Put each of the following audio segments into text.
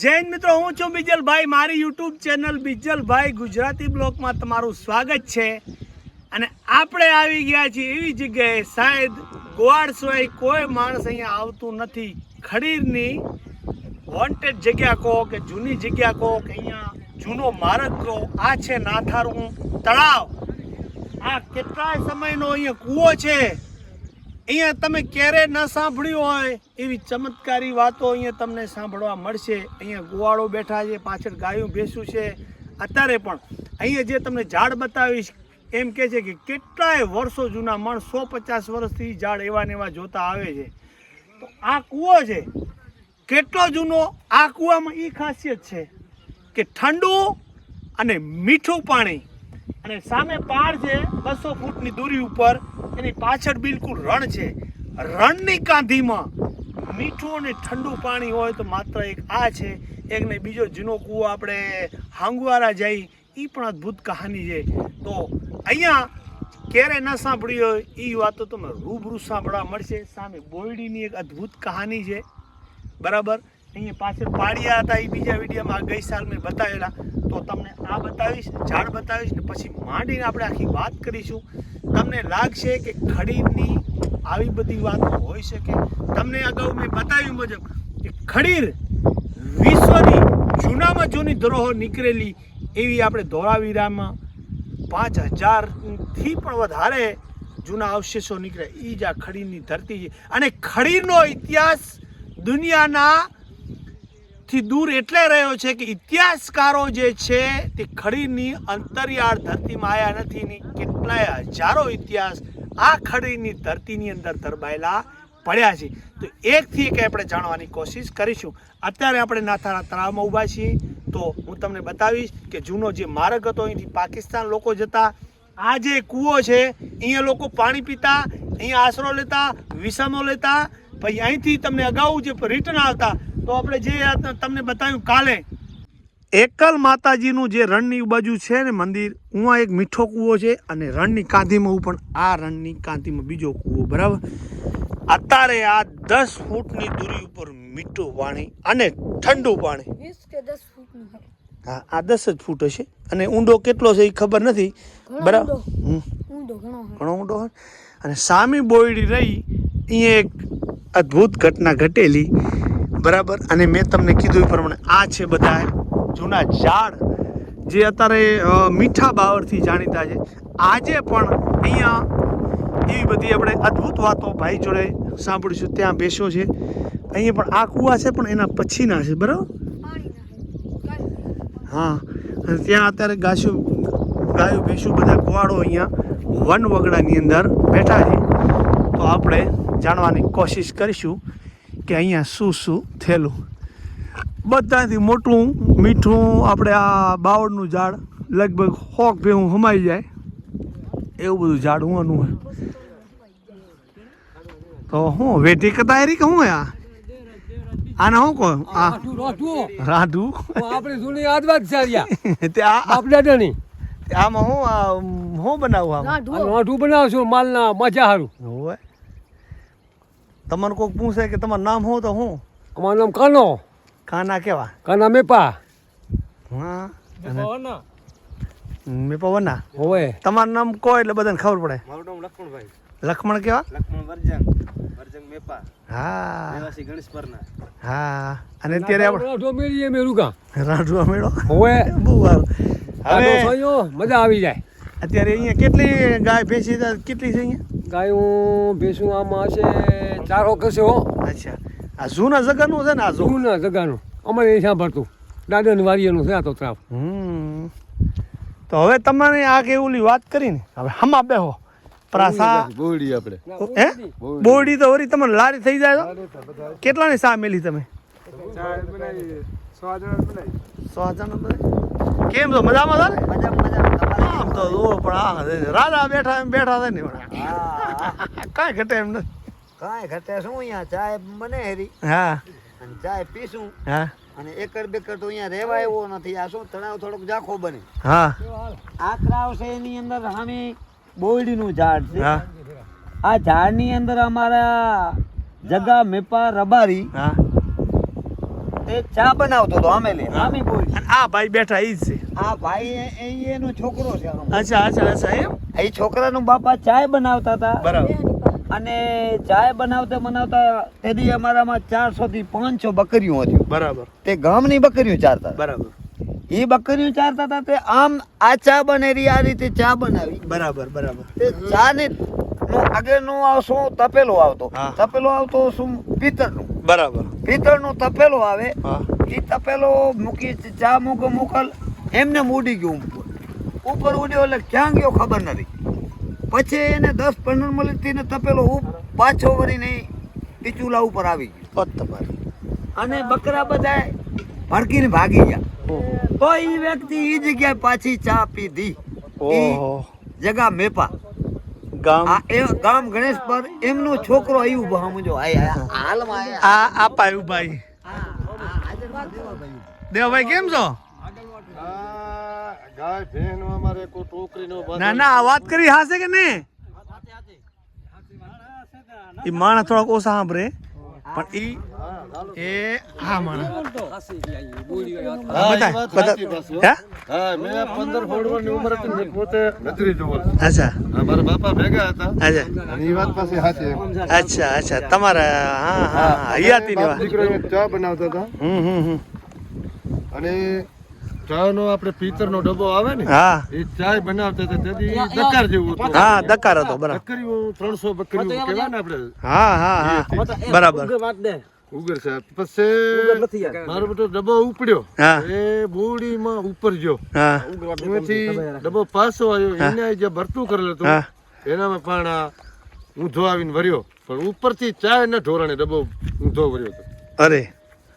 જૈન મિત્રો, હું છું બિજલભાઈ. મારી યુટ્યુબ ચેનલ બિજલભાઈ ગુજરાતી બ્લોગમાં તમારું સ્વાગત છે. અને આપણે આવી ગયા છીએ એવી જગ્યાએ શાયદ ગોવાડ સિવાય કોઈ માણસ અહીંયા આવતું નથી. ખડીરની વોન્ટેડ જગ્યા કહો કે જૂની જગ્યા કહો કે અહીંયા જૂનો માર્ગ કહો, આ છે નાથારું તળાવ. આ કેટલાય સમયનો અહીંયા કૂવો છે. અહીંયા તમે ક્યારે ન સાંભળ્યું હોય એવી ચમત્કારી વાતો અહીંયા તમને સાંભળવા મળશે. અહીંયા ગુવાળો બેઠા છે, પાછળ ગાયું ભેંસું છે. અત્યારે પણ અહીંયા જે તમને ઝાડ બતાવીશ, એમ કે છે કે કેટલાય વર્ષો જૂના મણ સો પચાસ વર્ષથી ઝાડ એવા ને એવા જોતા આવે છે. તો આ કૂવો છે, કેટલો જૂનો? આ કૂવામાં એ ખાસિયત છે કે ઠંડુ અને મીઠું પાણી. અને સામે પહાડ છે બસો ફૂટની દૂરી ઉપર. એની પાછળ બિલકુલ રણ છે. રણની કાંધીમાં મીઠું અને ઠંડુ પાણી હોય તો માત્ર એક આ છે. એક ને બીજો જૂનો કૂવો આપણે હાંગવારા જઈ એ પણ અદ્ભુત કહાની છે. તો અહીંયા ક્યારે ન સાંભળી હોય એ વાતો તમને રૂબરૂ સાંભળવા મળશે. સામે બોયડીની એક અદ્ભુત કહાની છે. બરાબર? અહીંયા પાછળ પાડિયા હતા એ બીજા વિડીયોમાં ગઈ સાલ મેં બતાવેલા. તો તમને આ બતાવીશ, ઝાડ બતાવીશ ને પછી માંડીને આપણે આખી વાત કરીશું. તમને લાગશે કે ખડીરની આવી બધી વાતો હોઈ શકે. તમને અગાઉ મેં બતાવ્યું મુજબ કે ખડીર વિશ્વની જૂનામાં જૂની ધરોહર નીકળેલી એવી આપણે ધોળાવીરામાં પાંચ હજારથી પણ વધારે જૂના અવશેષો નીકળે એ જ આ ખડીરની ધરતી છે. અને ખડીરનો ઇતિહાસ દુનિયાના થી દૂર એટલે રહ્યો છે કે ઇતિહાસકારો જે છે તે ખડીની અંતરિયાળ ધરતીમાં આવ્યા નથી ની કેટલાય હજારો ઇતિહાસ આ ખડીની ધરતીની અંદર દરબાયેલા પડ્યા છે. તો એકથી એક આપણે જાણવાની કોશિશ કરીશું. અત્યારે આપણે નાથાના તળાવમાં ઊભા છીએ. તો હું તમને બતાવીશ કે જૂનો જે માર્ગ હતો, અહીંથી પાકિસ્તાન લોકો જતા. આ જે કૂવો છે, અહીંયા લોકો પાણી પીતા, અહીંયા આશરો લેતા વિસામો લેતા. પછી અહીંથી તમને અગાઉ જે રિટર્ન આવતા તો આપણે જે તમને બતાવ્યું કાલે. એકલ માતાજીનું જે રણની બાજુ છે ને મંદિર ઉમાં એક મીઠો કૂવો છે અને રણની કાંધીમાં હું પણ આ રણની કાંધીમાં બીજો કૂવો બરાબર? અત્યારે આ દસ ફૂટની દૂરી ઉપર મીઠું પાણી અને ઠંડુ પાણી. દસ હા આ દસ જ ફૂટ હશે. અને ઊંડો કેટલો છે એ ખબર નથી. બરાબર ઊંડો. હમ. ઘણો ઘણો ઊંડો હોય. અને સામી બોયડી રહી અહીંયા એક અદ્ભુત ઘટના ઘટેલી. બરાબર? અને મેં તમને કીધું એ પ્રમાણે આ છે બધા જૂના ઝાડ, જે અત્યારે મીઠા બાવરથી જાણીતા છે. આજે પણ અહીંયા એવી બધી આપણે અદ્ભુત વાતો ભાઈ જોડે સાંભળીશું, ત્યાં બેસો છે. અહીંયા પણ આ કૂવા છે, પણ એના પછીના છે, બરાબર? હા, અને ત્યાં અત્યારે ગાશું ગાયું ભેંસું બધા કુવાડો અહીંયા વન વગડાની અંદર બેઠા છે. તો આપણે જાણવાની કોશિશ કરીશું. કે અહીંયા શું શું થયેલું? બધાથી મોટું મીઠું આપણે આ બાવળનું ઝાડ લગભગ હોક ભેહું હમાઈ જાય. એવું બધું ઝાડ હોવાનું હોય. તો હું વેટી કતાયરી કે હું આ? આને શું કહો? આ રાધું આપણે જૂની આદવાદ સારિયા. તે આ બાપ દાદાની આમાં હું હું બનાવું આમાં? આ રાઢુઓ રોટવું બનાવશું માલના મજા સારું હોય. તમને કોઈક પૂછે કે તમારું નામ શું તો હું? અમારું નામ કાનો. કાના કેવા? કાના મેપા. હા. મેપા વના. હોવે. તમારું નામ કહો એટલે બધાને ખબર પડે. મારું નામ લખમણભાઈ. લક્ષ્મણ કેવા? લખમણ વર્જન. વર્જન મેપા. હા. ગણેશ ગણેશપરના હા. અને અત્યારે આપણે રોટવો મેળીએ મેળું કા રાઠવા મેળો? હોવે. બહુ સારું. હવે મજા આવી જાય. અત્યારે અહીંયા કેટલી ગાય ભેંસી કેટલી છે અહીંયા? ગાયું ભેંસું આમાં હશે. ચારો કરશે હો. અચ્છા. આ જૂના જગાનું છે ને આ જો? જૂના જગાનું. અમારે એ સાંભળતું. દાદાની વારીનું છે આ તો ત્રાપ હમ. તો હવે તમારે આ કે ઓલી વાત કરીને? હવે હમા બેહો. પ્રાસા બોડી આપણે હે? બોડી. તો વરી તમને લારી થઈ જાય તો? કેટલાની સા મેલી તમે? સો જણા બધા કેમ છો? મજામાં છો ને? આમ તો જુઓ પણ આ રાજા બેઠા એમ બેઠા છે ને કાંઈ ઘટે એમ નથી. કાંઈ ઘટે શું? અહીંયા ચાય બને હેરી. હા. અને ચાય પીશું. હા. અને એકર બેકર તો અહીંયા રહેવા એવો નથી. આ શું? તણાવ થોડોક ઝાંખો બને. હા. આ છે એની અંદર સામે બોયડીનું ઝાડ છે. આ ઝાડની અંદર અમારા જગા મેપા રબારી હા. તે ચા બનાવતો હતો આમેલી. આમી અને આ ભાઈ બેઠા ઈ જ છે. આ ભાઈ એ- એનો છોકરો છે અચ્છા અચ્છા અચ્છા એમ? એ છોકરાનું બાપા ચાય બનાવતા હતા. બરાબર. અને ચાય બનાવતા બનાવતા તેથી અમારામાં ચારસો થી પાંચસો બકરીઓ હતી. બરાબર. તે ગામની બકરીઓ ચારતા બરાબર. એ બકરીઓ ચારતા હતા તે આમ આ ચા બનેરી આ રીતે ચા બનાવી. બરાબર બરાબર. તે ચા ને નો આગળનો આવશો તપેલો આવતો. તપેલો આવતો શું? પિત્તળનું. બરાબર. પિત્તળનું તપેલો આવે. એ તપેલો મૂકી ચા મૂકો મોકલ એમને ઉડી ગયું ઉપર. ઉડ્યો એટલે ક્યાં ગયો ખબર નથી. પછી એને દસ પંદર મિનિટથી તપેલો પાછો વળીને એ ચૂલા ઉપર આવી ગયો. તમારી. અને બકરા બધા ભડકીને ભાગી ગયા. તો એ વ્યક્તિ એ જગ્યાએ પાછી ચા પીધી. જગા મેપા. ગામ? એ ગામ ગણેશ પર એમનો છોકરો અહીં ઊભો સમજો આ હાલમાં આ આ પાયું ભાઈ દેવભાઈ કેમ છો? ગાય ભેંસ અમારે કોઈ ટોકરી નો ના ના આ વાત કરી હાશે કે નહીં? એ માણસ થોડાક ઓછા સાંભળે પણ ઈ એ હા હે હા? મેં પંદર સોળ વર્ષની ઉંમર હતી ને મેં પોતે નજરી જોવો. અચ્છા. મારા બાપા ભેગા હતા. અચ્છા. અને એ વાત પાસે સાચી અચ્છા અચ્છા. તમારા હા હા હયાતી ની બાપ વાત દીકરો અહીંયા ચા બનાવતા હતા. હમ હમ હમ. અને ચાનો આપણે પિત્તર નો ડબ્બો આવે ને હા. એ ચાય બનાવતા હતા. તેથી દકાર જેવું હતું. હા દકાર હતો બરાબર. બકરીઓ ત્રણસો બકરીઓ કેવા ને આપણે. હા હા હા. બરાબર. ઉગર સાહેબ. પછી મારો બધો ડબ્બો ઉપડ્યો. એ બોડીમાં ઉપર ગયો હા. એમાંથી ડબ્બો પાછો આવ્યો. એને જે ભરતું કરેલું હતું એનામાં પણ આ ઊંધો આવીને વર્યો. પણ ઉપરથી ચાય ને ઢોરણે ડબ્બો ઊંધો વર્યો હતો. અરે.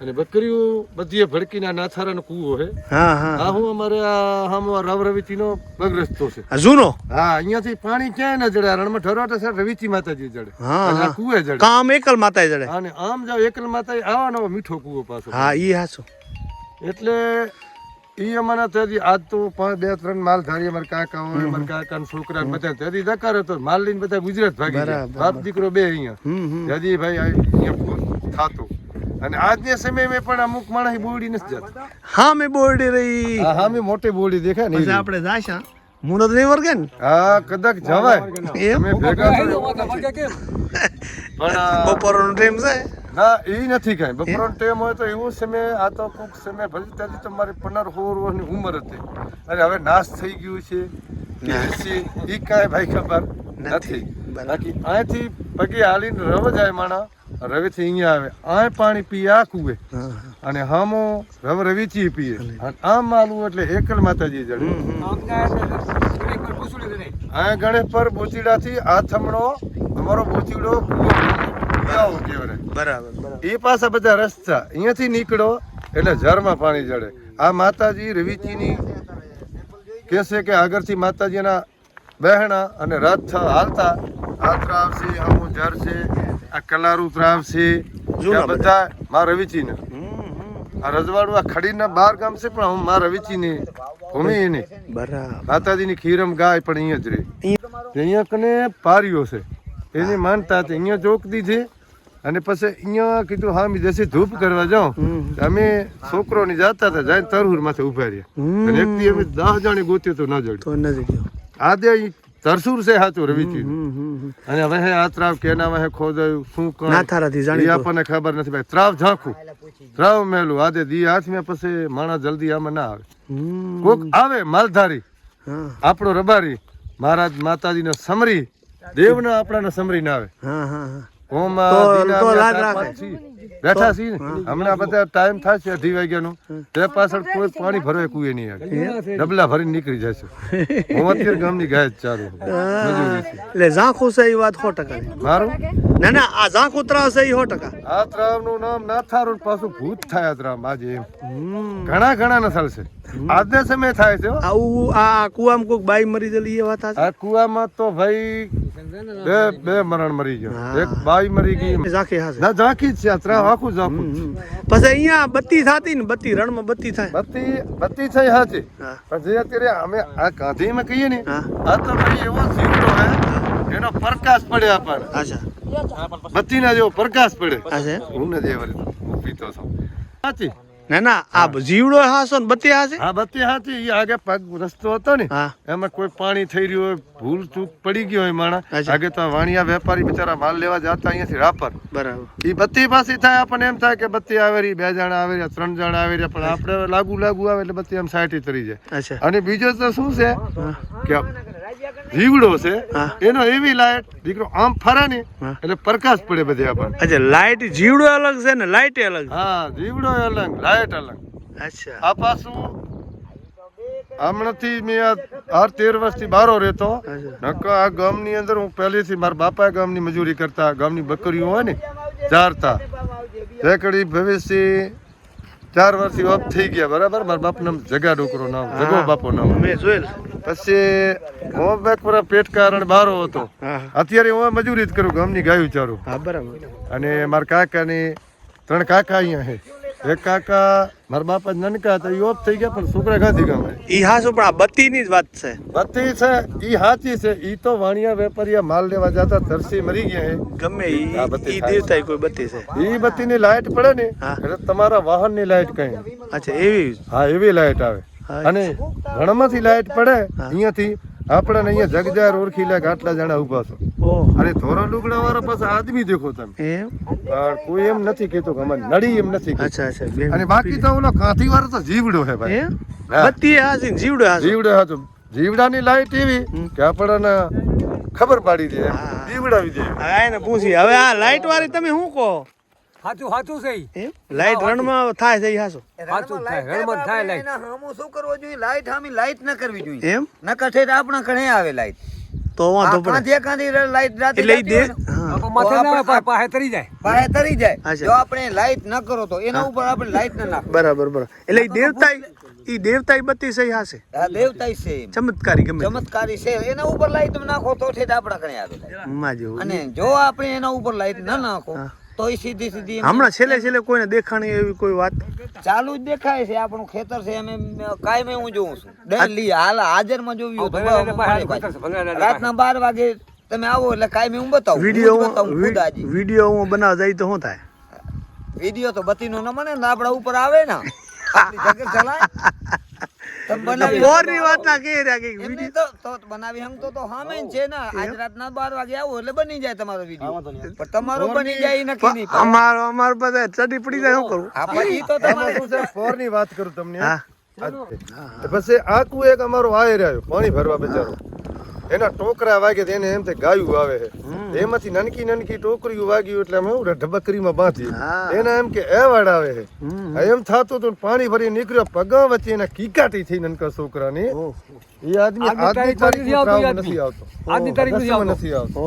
અને બકરીઓ બધીએ ભડકીના નાથારાનો કૂવો છે. હા હા. આ હું અમારે આ હામો આ રાવ રવિચીનો પગ રસ્તો છે જૂનો? હા અહીંયાથી પાણી ક્યાંય ના જડે રણમાં ઠરવાટા છે રવિચી માતાજી જડે. હા, આ. કૂવે જડે. કામ એકલ માતા જડે. અને આમ જાવ એકલ માતા આવાનો મીઠો કૂવો પાછો. હા ઈ હાસો એટલે ઈ અમારા ત્યાંથી આજ તો પાંચ બે ત્રણ માલ ધારી અમારા કાકા હોય અમારા કાકા છોકરા ને બધા ત્યાંથી દકાર હતો. માલ લઈને બધા ગુજરાત ભાગી ગયા. બાપ દીકરો બે અહીંયા. ત્યાંથી ભાઈ અહીંયા થાતો. અને આજના સમયમાં પણ અમુક માણસ બોરડી નથી જતા. હા મેં બોરડી રહી. હા મેં મોટી બોરડી દેખાય ને આપણે જાશા મુનો નહીં વર્ગે ને? હા કદાચ જવાય. એમ? ભેગા. પણ બપોરનો ટાઈમ છે. ના એ નથી કાંઈ. બપોરનો ટાઈમ હોય તો એવું સમય આ તો કોક સમય ભલે ત્યાંથી તો મારી પંદર સોળ વર્ષની ઉંમર હતી. અને હવે નાશ થઈ ગયું છે. એ કાંઈ ભાઈ ખબર નથી. બાકી અહીંથી પગે હાલીને રવ જાય માણા. રવેથી અહીંયા આવે. આ પાણી પીએ આ કુએ અને હામો રવ રવીથી પીએ. અને આમ માલવું એટલે એકલ માતાજી જડે. આ ગણેશ પર બોચીડાથી આ થમણો અમારો બોચીડો કૂવો. બરાબર બરાબર. એ પાછા બધા રસ્તા. અહીંયાથી નીકળો એટલે ઝરમાં પાણી જડે. આ માતાજી રવિજીની કહેશે કે આગળથી માતાજીના બહેણા અને રથ હાલતા. આ આવશે અમુ ઝર છે આ કલારું ત્રામ છે. બધા મા રવિચી હમ. આ રજવાડું આ ખડીના બાર ગામ છે પણ હું મા ને ભૂમિ એને. બરાબર. માતાજીની ખીરમ ગાય પણ અહીંયા જ રે અહીંયા કને પાર્યો છે. એની માનતા હતી અહીંયા ચોકતી છે. અને પછી અહીંયા કીધું હા મી જશે ધૂપ કરવા જાઉં. અમે અમે છોકરોની જાતા હતા જાય તરહુર માથે ઊભા રહ્યા અને એક અમે દસ જાણી ગોત્યું તો ના જડ્યું. આદે તરસુર છે સાચું રવિજી. અને હવે આ ત્રાવ કેના વહે ખોદાયું શું કણ? નાથારાથી એ જાણીતો આપણને ખબર નથી ભાઈ. ત્રાવ ઝાંખું. ત્રાવ મેલું. આદે દી હાથમાં પછી માણસ જલ્દી આમાં ના આવે. કોક આવે માલધારી. આપણો રબારી મહારાજ માતાજીને સમરી દેવના આપણાને સમરી ના આવે. હા હા હા. ઓમ તો- લાજ રાખે. બેઠા છીએ. ને હમણાં બધા ટાઈમ થશે અઢી વાગ્યાનું. તે પાછળ કોઈ પાણી ભરવા કુએ નહીં આવે ડબલા ભરીને નીકળી જશે હું અત્યારે ગામની ગાય જ છે. એટલે ઝાંખું છે એ વાત સો ટકા. મારું? ના ના આ ઝાંખ ઉતરાવ છે સો ટકા. આ ત્રાવનું નામ ના થારું પાછું ભૂત થાય ત્રાવ આજે એમ. ઘણા ઘણા નસલ છે. આજના સમય થાય છે આવું આ કુવામાં કોઈક બાઈ મરી ગયેલી એ વાત? આ કુવામાં તો ભાઈ બે બે મરણ મરી ગયા. એક બાઈ મરી ગઈ. ઝાંખી હાસે ના ઝાંખી જ છે આ ત્રાવ આખું ઝાંખું જ. પછી અહીંયા બત્તી થતી ને બત્તી રણમાં બત્તી થાય. બત્તી બત્તી થઈ હાચી. પણ જે અત્યારે અમે આ ગાંધીમાં કહીએ ને આ તો ભાઈ એવો જીવડો હે એનો પ્રકાશ પડે આપણને અચ્છા બત્તીના જેવો પ્રકાશ પડે. હું એવા રીતે હું પીતો છું. હાથી ના ના આ જીવડો હાસો ને બત્તી હાસે? આ બત્તી હાથી એ આગે પગ રસ્તો હતો ને એમાં કોઈ પાણી થઈ રહ્યું હોય ભૂલ ચૂક પડી ગયો હોય અચ્છા. આગે તો વાણિયા વેપારી બિચારા માલ લેવા જતા અહીંયાથી રાપર. બરાબર. એ બત્તી પાસે થાય આપણને એમ થાય કે બત્તી આવે રહી બે જણા આવે રહ્યા ત્રણ જણા આવે રહ્યા પણ આપણે લાગુ લાગુ આવે એટલે બત્તી આમ સાઈઠી તરી જાય. અને બીજો તો શું છે? કે જીવડો છે હા. એનો એવી લાઈટ દીકરો આમ ફરે ને એટલે પ્રકાશ પડે બધે આપણને. અચ્છા લાઈટ જીવડો અલગ છે ને લાઈટ અલગ હા જીવડો અલગ લાઈટ અલગ. અચ્છા. આ પાછું હમણાંથી મેં આ તેર વર્ષથી બારો રહેતો. નકા આ ગામની અંદર હું પહેલેથી મારા બાપા ગામની મજૂરી કરતા ગામની બકરીઓ હોય ને ચારતા રેકડી ભવિષ્ય ચાર વર્ષથી ઓફ થઈ ગયા બરાબર? મારા બાપ નામ જગા ડોકરો નામ જગો બાપો નામ. મેં જોયેલ. પછી હું એક પેટ કારણ બારો હતો. અત્યારે હું મજૂરી જ કરું ગામની ગાયું ચારું. બરાબર. અને મારા કાકાની ત્રણ કાકા અહીંયા છે. એક કાકા મારા બાપા નનકા હતા ઓફ થઈ ગયા પણ છોકરા ગાંધી ગામ. ઈ હાસો પણ આ બત્તીની જ વાત છે. બત્તી છે ઈ હાચી છે ઈ તો વાણિયા વેપારીયા માલ લેવા જતા તરસી મરી ગયા ગમે ઈ બત્તી. દેવતા કોઈ બત્તી છે. ઈ બત્તીની લાઈટ પડે ને એટલે તમારા વાહનની લાઈટ કઈ અચ્છા એવી હા એવી લાઈટ આવે. હા, અને ઘણમાંથી લાઈટ પડે અહીંયાથી આપણે અહીંયા જગજાર ઓળખી લે આટલા જણા ઊભા છો. અને ધોરણ લુગડા વાળા પાસે આદમી દેખો તમે. એમ? પણ કોઈ એમ નથી કેતો કે અમારે નડી એમ નથી અચ્છા અચ્છા અને બાકી તો ઓલો કાંથી વાળો તો જીવડો હે ભાઈ. બત્તી હાજી જીવડો હાજી જીવડો હાજો જીવડાની લાઈટ એવી કે આપણને ખબર પાડી દે હા. જીવડાવી દે. હા હવે એને પૂછી હવે આ લાઈટ વાળી તમે શું કહો? સાચું સાચું છે લાઈટ રણમાં થાય છે હાસો. સાચું થાય, રણમાં થાય લાઈટ. એના શું કરવો જોઈએ? લાઈટ હામી લાઈટ ન કરવી જોઈએ. એમ? નકર ઠેઠ આપણા કણે આવે લાઈટ. તો વાંધો પડે. કાંધી કાંધી લાઈટ રાતે એટલે દે હા. માથે ના આવે, પા- પાસે તરી જાય. બારે તરી જાય. જો આપણે લાઈટ ન કરો તો એના ઉપર આપણે લાઈટ ના નાખ. બરાબર બરાબર. એટલે ઈ દેવતાઈ ઈ દેવતાઈ બત્તી સહી હાસે. આ દેવતાઈ છે. ચમત્કારી ગમે ચમત્કારી છે એના ઉપર લાઈટ નાખો તો છે આપણા કણે આવે. માં જેવું. અને જો આપણે એના ઉપર લાઈટ ના નાખો હા. તો એ સીધી સીધી હમણાં છેલ્લે છેલ્લે કોઈને દેખાણી એવી કોઈ વાત? ચાલુ જ દેખાય છે આપણું ખેતર છે અમે કાયમે હું જોઉં છું. ડેલી હાલ હાજરમાં જોયું. રાતના બાર વાગે તમે આવો એટલે કાયમે હું બતાવું વીડિયો વીડિયો હું બનાવ જાય તો શું થાય? વીડિયો તો બતીનો ન મને ને આપણા ઉપર આવે ને. આપણી જગત ચલાય? તમે બનાવી બોરની વાત ના કે રહ્યા કે એમ વીડિયો નહીં તો તો બનાવી હંગતો તો સામે જ છે ને. આજ રાતના બાર વાગે આવો એટલે બની જાય તમારો વીડિયો. પણ તમારો બની જાય નક્કી નહીં અમારો અમારો બધા ચડી પડી જાય શું કરું? આપણે ઈ તો તમારે શું છે, વાત કરું તમને હા. તો પછી આખું એક અમારો વાયર આવ્યો પાણી ભરવા બચારો એના ટોકરા વાગે એને એમ તે ગાયું આવે છે. એમાંથી નાનકી નાનકી ટોકરીઓ વાગ્યું એટલે અમે એવું ઢબકરીમાં બાંધી એના એમ કે એવાડ આવે છે. એમ થતું હતું પાણી ભરી નીકળ્યો પગા વચ્ચે એના કીકાટી થઈ નનકા છોકરાની. એ આદમી આજની તારીખ નથી આવતો, આજની તારીખ નથી આવતો.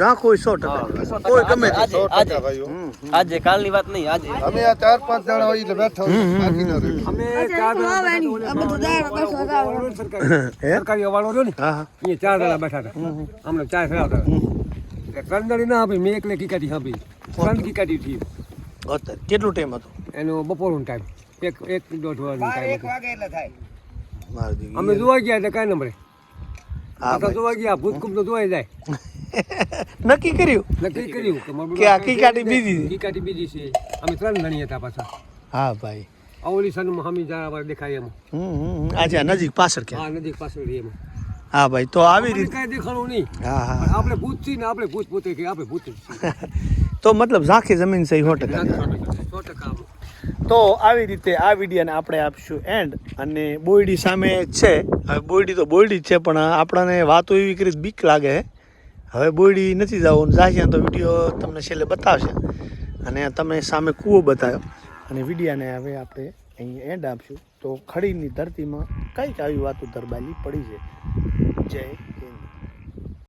રાખો સો ટકા. કોઈ ગમે સો ટકા ભાઈઓ. આજે કાલની વાત નહીં આજે. અમે આ ચાર પાંચ જણા હોય એટલે બેઠા. અમે સરકારી સરકારી વાળો રહ્યો ને એ ચાર જણા બેઠા હતા. અમને ચાર ખરાબ હતા. ત્રણ જણી ના આપી મેં એકલે કીકાટી આપી ત્રણ કીકાટી થઈ અત્યારે કેટલો ટાઈમ હતો? એનો બપોરનો ટાઈમ એક એક દોઢ વાગ્યાનો ટાઈમ એક હતો. વાગે એટલે થાય. અમે જોવા ગયા એટલે કઈ નંબરે. હા તો જોવા ગયા ભૂતકૂપ તો જોવાઈ જાય. નક્કી કર્યું? નક્કી કર્યું કે આ કીકાટી બીજી. કીકાટી બીજી છે. અમે ત્રણ જણી હતા પાછા. હા ભાઈ. અવલી સન હમી જરા દેખાય એમ. આજે આ નજીક પાછળ કે હા નજીક પાછળ એમ. હા ભાઈ તો આવી રીતે કાંઈ દેખાણું નહીં. હા હા. આપણે ભૂત છીએ ને આપણે ભૂત પોતે કે આપણે ભૂત તો મતલબ ઝાંખી જમીન સહી સો ટકા. સો ટકા. તો આવી રીતે આ વિડીયોને આપણે આપશું એન્ડ અને બોયડી સામે છે. હવે બોયડી તો બોયડી જ છે પણ આપણને વાતો એવી કરી બીક લાગે છે હવે બોયડી નથી જવું જાશે તો વીડિયો તમને છેલ્લે બતાવશે. અને તમે સામે કૂવો બતાવ્યો. અને વિડીયાને હવે આપણે અહીંયા એન્ડ આપશું. તો ખડીની ધરતીમાં કંઈક આવી વાતો ધરબાલી પડી છે. જય